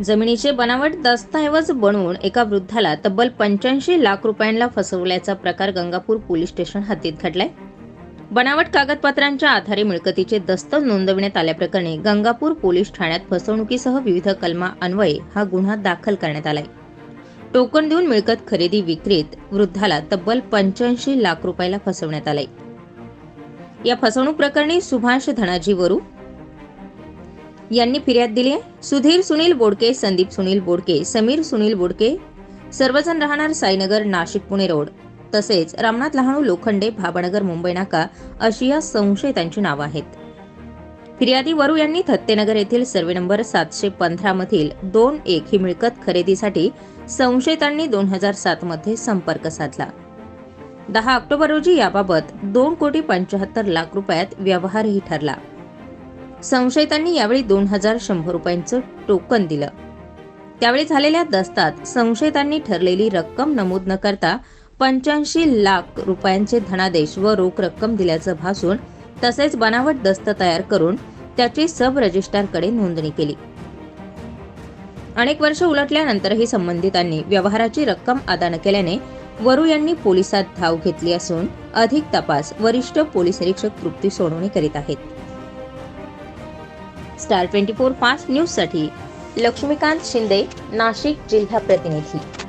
जमिनीचे बनावट दस्तऐवज बनवून एका वृद्धाला तब्बल पंच्याऐंशी लाख रुपयांना फसवल्याचा प्रकार गंगापूर पोलीस स्टेशन हद्दीत घडलाय. बनावट कागदपत्रांच्या आधारे मिळकतीचे दस्त नोंदविण्यात आल्याप्रकरणी गंगापूर पोलीस ठाण्यात फसवणुकीसह विविध कलमा अन्वये हा गुन्हा दाखल करण्यात आलाय. टोकन देऊन मिळकत खरेदी विक्रीत वृद्धाला तब्बल पंच्याऐंशी लाख रुपयाला फसवण्यात आलंय. या फसवणूक प्रकरणी सुभाष धनाजी वरू यांनी फिर्याद दिली आहे. सुधीर सुनील बोडके संदीप सुनील बोडके समीर सुनील बोडके सर्वजण राहणार साईनगर नाशिक पुणे रोड. तसेच रामनाथ लहाणू लोखंडे भाबानगर मुंबई नाका अशी या संशयितांची नावं आहेत. फिर्यादी वरू यांनी थत्तेनगर येथील सर्वे नंबर सातशे पंधरा मधील दोन एक ही मिळकत खरेदीसाठी संशयितांनी दोन हजार सात मध्ये संपर्क साधला. दहा ऑक्टोबर रोजी याबाबत दोन कोटी पंचाहत्तर लाख रुपयात व्यवहारही ठरला. संशयितांनी यावेळी दोन हजार शंभर रुपयांचं टोकन दिलं. त्यावेळी झालेल्या दस्तात संशयितांनी ठरलेली रक्कम नमूद न करता पंच्याऐंशी लाख रुपयांचे धनादेश व रोख रक्कम दिल्याचं भासून तसेच बनावट दस्त तयार करून त्याची सब रजिस्ट्रारकडे नोंदणी केली. अनेक वर्ष उलटल्यानंतरही संबंधितांनी व्यवहाराची रक्कम अदा न केल्याने वरू यांनी पोलिसात धाव घेतली असून अधिक तपास वरिष्ठ पोलीस निरीक्षक तृप्ती सोनवणे करीत आहेत. स्टार ट्वेंटी फोर फास्ट न्यूजसाठी लक्ष्मीकांत शिंदे नाशिक जिल्हा प्रतिनिधी.